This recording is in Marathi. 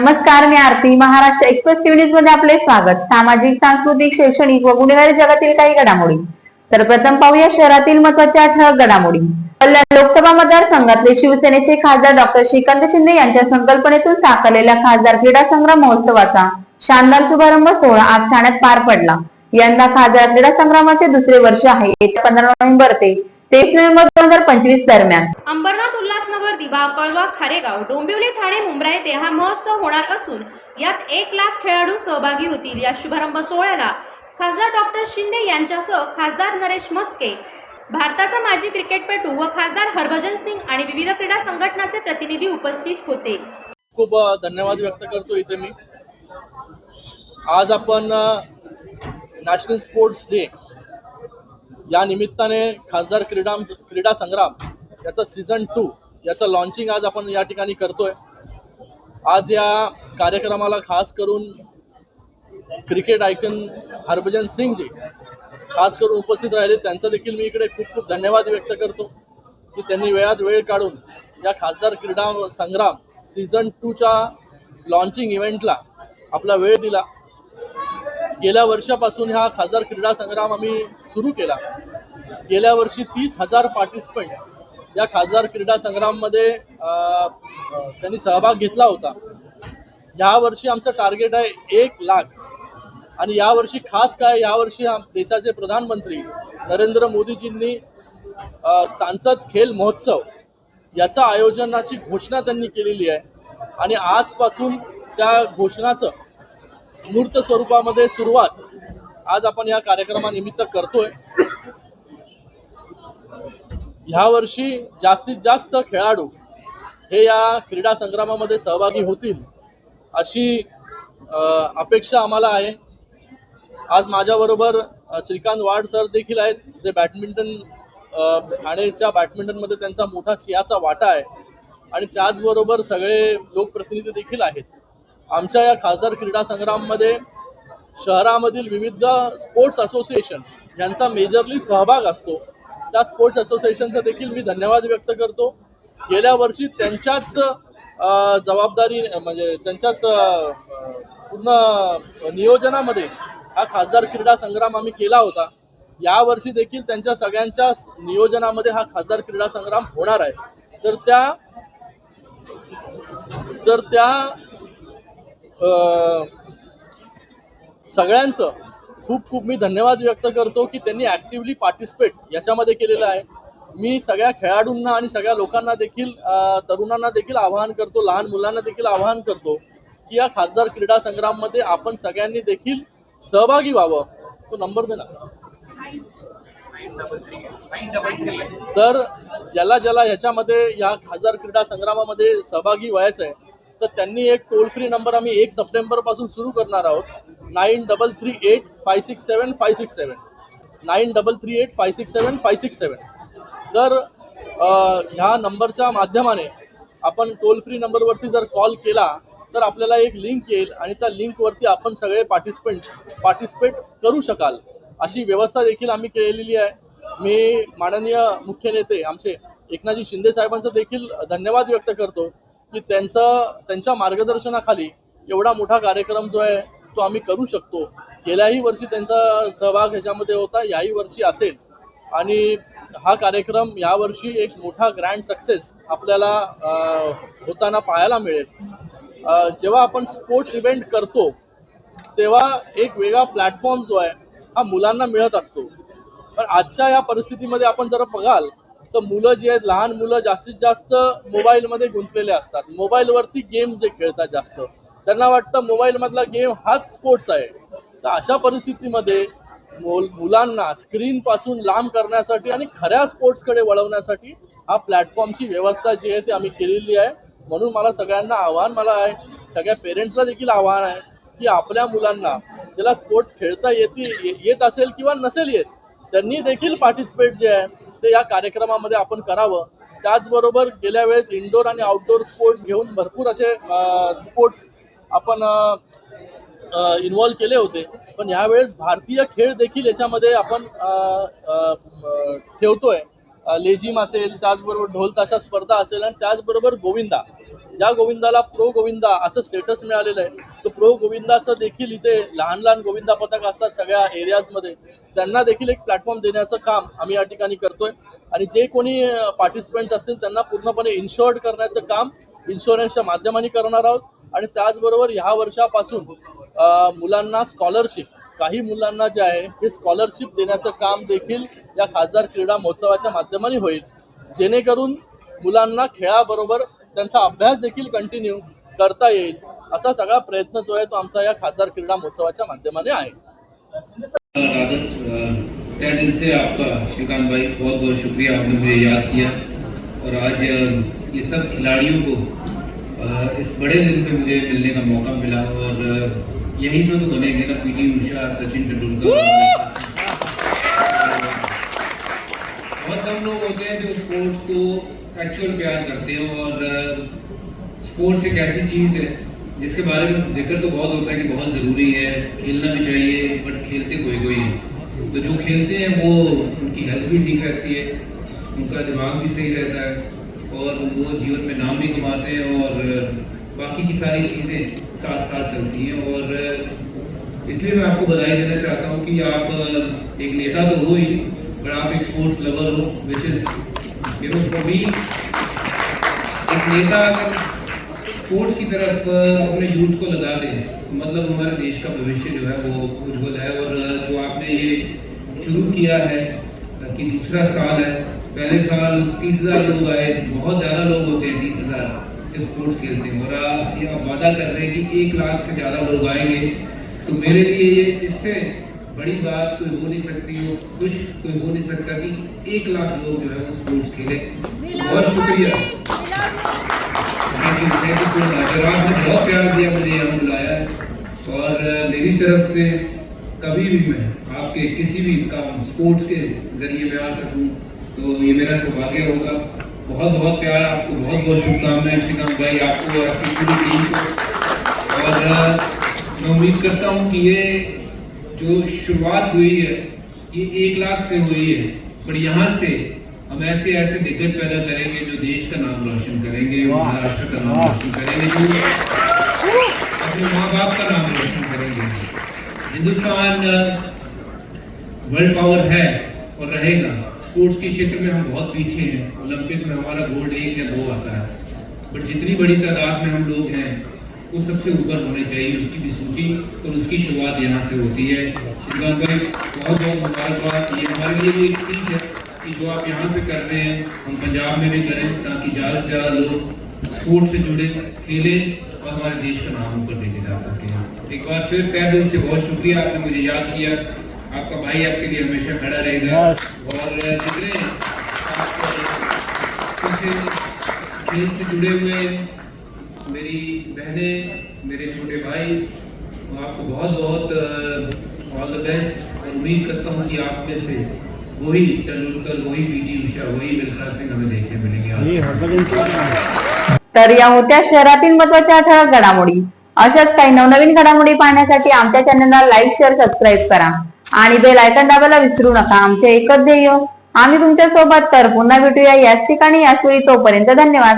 नमस्कार मी आरती. महाराष्ट्र एक्सप्रेस न्यूजमध्ये आपले स्वागत. सामाजिक सांस्कृतिक शैक्षणिक व गुन्हेगारी जगातील काही घडामोडी. तर प्रथम पाहूया शहरातील महत्त्वाच्या ठळक घडामोडी. कल्याण लोकसभा मतदारसंघातले शिवसेनेचे खासदार डॉक्टर श्रीकांत शिंदे यांच्या संकल्पनेतून साकारलेल्या खासदार क्रीडा संग्राम महोत्सवाचा शानदार शुभारंभ सोहळा आज ठाण्यात पार पडला. यंदा खासदार क्रीडा संग्रामाचे दुसरे वर्ष आहे. येत्या पंधरा नोव्हेंबर ते तेवीस नोव्हेंबर दोन हजार पंचवीस दरम्यान. अंबरनाथ उल्हासनगर दिवा कळवा खारेगाव डोंबिवली ठाणे मुंब्रा येथे हा महोत्सव होणार असून यात एक लाख खेळाडू सहभागी होतील. या शुभारंभ सोहळ्याला खासदार डॉक्टर शिंदे यांच्यासह खासदार नरेश मस्के भारताचा माजी क्रिकेटपटू व खासदार हरभजन सिंग आणि विविध क्रीडा संघटनाचे प्रतिनिधी उपस्थित होते. खूप धन्यवाद व्यक्त करतो इथे मी. आज आपण नॅशनल स्पोर्ट्स डे या निमित्ताने खासदार क्रीडा क्रीडा संग्राम याचं सीझन टू याचं लॉन्चिंग आज आपण या ठिकाणी करतोय. आज या कार्यक्रमाला खास करून क्रिकेट आयकन हरभजन सिंगजी खास करून उपस्थित राहिले. त्यांचा देखील मी इकडे खूप खूप धन्यवाद व्यक्त करतो की त्यांनी वेळात वेळ काढून या खासदार क्रीडा संग्राम सीझन टूच्या लॉन्चिंग इव्हेंटला आपला वेळ दिला. गेल्या वर्षापासून हा खासदार क्रीडा संग्राम आम्ही सुरू केला. गेल्या वर्षी तीस हजार पार्टिसिपंट्स या खासदार क्रीडा संग्राममध्ये त्यांनी सहभाग घेतला होता. यावर्षी आमचं टार्गेट आहे एक लाख. आणि यावर्षी खास काय यावर्षी देशाचे प्रधानमंत्री नरेंद्र मोदीजींनी सांसद खेल महोत्सव याचा आयोजनाची घोषणा त्यांनी केलेली आहे. आणि आजपासून त्या घोषणाचं मूर्त स्वरूपामध्ये सुरुवात आज आपण या कार्यक्रमानिमित्त करतोय. ह्या वर्षी जास्तीत जास्त खेळाडू हे या क्रीडा संग्रामामध्ये सहभागी होतील अशी अपेक्षा आम्हाला आहे. आज माझ्याबरोबर श्रीकांत वाड सर देखील आहेत जे बॅडमिंटन ठाणेच्या बॅडमिंटनमध्ये त्यांचा मोठा सियाचा वाटा आहे. आणि त्याचबरोबर सगळे लोकप्रतिनिधी देखील आहेत. आमच्या या खासदार क्रीडा संग्राममध्ये शहरामधील विविध स्पोर्ट्स असोसिएशन यांचा मेजरली सहभाग असतो. त्या स्पोर्ट्स असोसिएशनचा देखील मी धन्यवाद व्यक्त करतो. गेल्या वर्षी त्यांच्याच जबाबदारी म्हणजे त्यांच्याच पूर्ण नियोजनामध्ये हा खासदार क्रीडा संग्राम आम्ही केला होता. यावर्षी देखील त्यांच्या सगळ्यांच्या नियोजनामध्ये हा खासदार क्रीडा संग्राम होणार आहे. तर त्या तर त्या सगळ्यांचं खूप खूप मी धन्यवाद व्यक्त करतो की त्यांनी ॲक्टिवली पार्टिसिपेट याच्यामध्ये केलेलं आहे. मी सगळ्या खेळाडूंना आणि सगळ्या लोकांना देखील तरुणांना देखील आवाहन करतो लहान मुलांना देखील आवाहन करतो की या खासदार क्रीडा संग्राममध्ये आपण सगळ्यांनी देखील सहभागी व्हावं. तो नंबर दे तर ज्याला ज्याला ह्याच्यामध्ये या खासदार क्रीडा संग्रामामध्ये सहभागी व्हायचं आहे तर त्यांनी एक टोल फ्री नंबर आम्ही एक सप्टेंबरपासून सुरू करणार आहोत. Nine double three eight five six seven five six seven nine double three eight five six seven five six seven तर ह्या नंबरच्या माध्यमाने आपण टोल फ्री नंबरवरती जर कॉल केला तर आपल्याला एक लिंक येईल आणि त्या लिंकवरती आपण सगळे पार्टिसिपेंट्स पार्टिसिपेट करू शकाल. अशी व्यवस्था देखील आम्ही केलेली आहे. मी माननीय मुख्य नेते आमचे एकनाथजी शिंदे साहेबांचं देखील धन्यवाद व्यक्त करतो. की त्यांचं त्यांच्या मार्गदर्शनाखाली एवढा मोठा कार्यक्रम जो आहे तो आम्ही करू शकतो. गेल्याही वर्षी त्यांचा सहभाग ह्याच्यामध्ये होता याही वर्षी असेल. आणि हा कार्यक्रम यावर्षी एक मोठा ग्रँड सक्सेस आपल्याला होताना पाहायला मिळेल. जेव्हा आपण स्पोर्ट्स इव्हेंट करतो तेव्हा एक वेगळा प्लॅटफॉर्म जो आहे हा मुलांना मिळत असतो. पण आजच्या या परिस्थितीमध्ये आपण जर बघाल तर मुलं जी आहेत लहान मुलं जास्तीत जास्त मोबाईलमध्ये गुंतलेले असतात. मोबाईलवरती गेम जे खेळतात जास्त. त्यांना वाटतं मोबाईलमधला गेम हाच स्पोर्ट्स आहे. तर अशा परिस्थितीमध्ये मुल मुलांना स्क्रीनपासून लांब करण्यासाठी आणि खऱ्या स्पोर्ट्सकडे वळवण्यासाठी हा प्लॅटफॉर्मची व्यवस्था जी आहे ती आम्ही केलेली आहे. म्हणून मला सगळ्यांना आव्हान मला आहे सगळ्या पेरेंट्सला देखील आव्हान आहे की आपल्या मुलांना ज्याला स्पोर्ट्स खेळता येते येत असेल किंवा नसेल येत त्यांनी देखील पार्टिसिपेट जे आहे ते या कार्यक्रमामध्ये आपण करावं. त्याचबरोबर गेल्या वेळेस इनडोर आणि आउटडोर स्पोर्ट्स घेऊन भरपूर असे स्पोर्ट्स आपण इन्व्हॉल्व केले होते. पण यावेळेस भारतीय खेळ देखील याच्यामध्ये आपण ठेवतोय. लेझिम असेल त्याचबरोबर ढोल ताशा स्पर्धा असेल आणि त्याचबरोबर गोविंदा. ज्या गोविंदाला प्रो गोविंदा असं स्टेटस मिळालेलं आहे तो प्रो गोविंदाचं देखील इथे लहान लहान गोविंदा पथक असतात सगळ्या एरियाजमध्ये त्यांना देखील एक प्लॅटफॉर्म देण्याचं काम आम्ही या ठिकाणी करतोय. आणि जे कोणी पार्टिसिपेंट्स असतील त्यांना पूर्णपणे इन्शुअर्ड करण्याचं काम इन्शुरन्सच्या माध्यमाने करणार आहोत. आणि त्याचबरोबर ह्या वर्षापासून मुलांना स्कॉलरशिप काही मुलांना जे आहे हे स्कॉलरशिप देण्याचं काम देखील या खासदार क्रीडा महोत्सवाच्या माध्यमाने होईल. जेणेकरून मुलांना खेळाबरोबर त्यांचा अभ्यास देखील कंटिन्यू करता येईल असा सगळा प्रयत्न जो आहे तो आमचा या खासदार क्रीडा महोत्सवाच्या माध्यमाने आहे. तय दिल से आपका श्रीकांत भाई बहुत बहुत शुक्रिया आपने मुझे याद किया। और आज ये सब खिलाड़ियों को इस बड़े दिन पे मुझे मिलने का मौका मिला और यही से तो बनेंगे ना पीटी उषा सचिन तेंदुलकर। बहुत कम लोग होते हैं जो स्पोर्ट्स को एक्चुअल प्यार करते हैं और स्पोर्ट्स एक ऐसी चीज़ है जिसके बारे में ज़िक्र तो बहुत होता है कि बहुत ज़रूरी है। खेलना भी चाहिए बट खेलते कोई कोई है तो जो खेलते हैं वो उनकी हेल्थ भी ठीक रहती है, उनका दिमाग भी सही रहता है और वो जीवन में नाम भी कमाते हैं और बाकी की सारी चीज़ें साथ साथ चलती हैं और इसलिए मैं आपको बधाई देना चाहता हूँ कि आप एक नेता तो हो ही पर आप एक स्पोर्ट्स लवर हो विच इज़ फॉर मी एक नेता अगर स्पोर्ट्स की तरफ़ अपने यूथ को लगा दे तो मतलब हमारे देश का भविष्य जो है वो उज्जवल है। और जो आपने ये शुरू किया है कि दूसरा साल है, पहले साल तीस हज़ार लोग आए, बहुत ज़्यादा लोग होते हैं तीस हज़ार जब स्पोर्ट्स खेलते हैं। और ये आप वादा कर रहे हैं कि एक लाख से ज़्यादा लोग आएँगे। तो मेरे लिए ये, इससे बड़ी बात, कोई हो नहीं सकती हो खुश, कोई हो नहीं सकता कि एक लाख लोग जो है वो स्पोर्ट्स खेले। बहुत शुक्रिया। थैंक यू सो मच बहुत प्यार दिया मुझे यहाँ बुलाया और मेरी तरफ़ से कभी भी मैं आपके किसी भी काम स्पोर्ट्स के ज़रिए मैं आ सकूँ तो ये मेरा सौभाग्य होगा। बहुत बहुत प्यार, आपको बहुत बहुत शुभकामनाएँ, श्रीकांत भाई, आपको और आपकी पूरी टीम को। और मैं उम्मीद करता हूँ कि ये जो शुरुआत हुई है ये एक लाख से हुई है। पर यहाँ से हम ऐसे ऐसे दिग्गज पैदा करेंगे जो देश का नाम रोशन करेंगे महाराष्ट्र का नाम रोशन करेंगे जो अपने माँ बाप का नाम रोशन करेंगे। हिंदुस्तान वर्ल्ड पावर है और रहेगा। स्पोर्ट्स के क्षेत्र में हम बहुत पीछे हैं। ओलंपिक में हमारा गोल्ड एक या दो आता है। बट जितनी बड़ी तादाद में हम लोग हैं वो सबसे ऊपर होने चाहिए उसकी भी सूची और उसकी शुरुआत यहाँ से होती है। श्रीकांत भाई बहुत बहुत मुबारकबाद। ये हमारे लिए भी एक सीख है कि जो आप यहाँ पे कर रहे हैं हम पंजाब में भी करें ताकि ज़्यादा से ज़्यादा लोग स्पोर्ट्स से जुड़े खेलें और हमारे देश का नाम ऊपर लेके जा सकें। एक बार फिर तय दिल से बहुत शुक्रिया आपने मुझे याद किया। आपका भाई आपके लिए हमेशा खड़ा रहेगा। और जितने कुछ खेल से जुड़े हुए मेरी बहनें मेरे छोटे भाई मैं आपको बहुत बहुत ऑल द बेस्ट और उम्मीद करता हूँ कि आप में से वही तेंदुलकर वही पीटी उषा वही मिल्खा सिंह हमें देखने मिलेंगे तर या होत्या शहरातील महत्त्वाच्या ठळक घडामोडी. अशाच काही नवनवीन घडामोडी पाहण्यासाठी आमच्या चॅनलला लाईक शेअर सबस्क्राईब करा. आणि बेल आयकॉन दाबायला विसरू नका. आमचे एकच ध्येय आम्ही तुमच्यासोबत तर पुन्हा भेटूया याच ठिकाणी. याच वेळी तोपर्यंत धन्यवाद.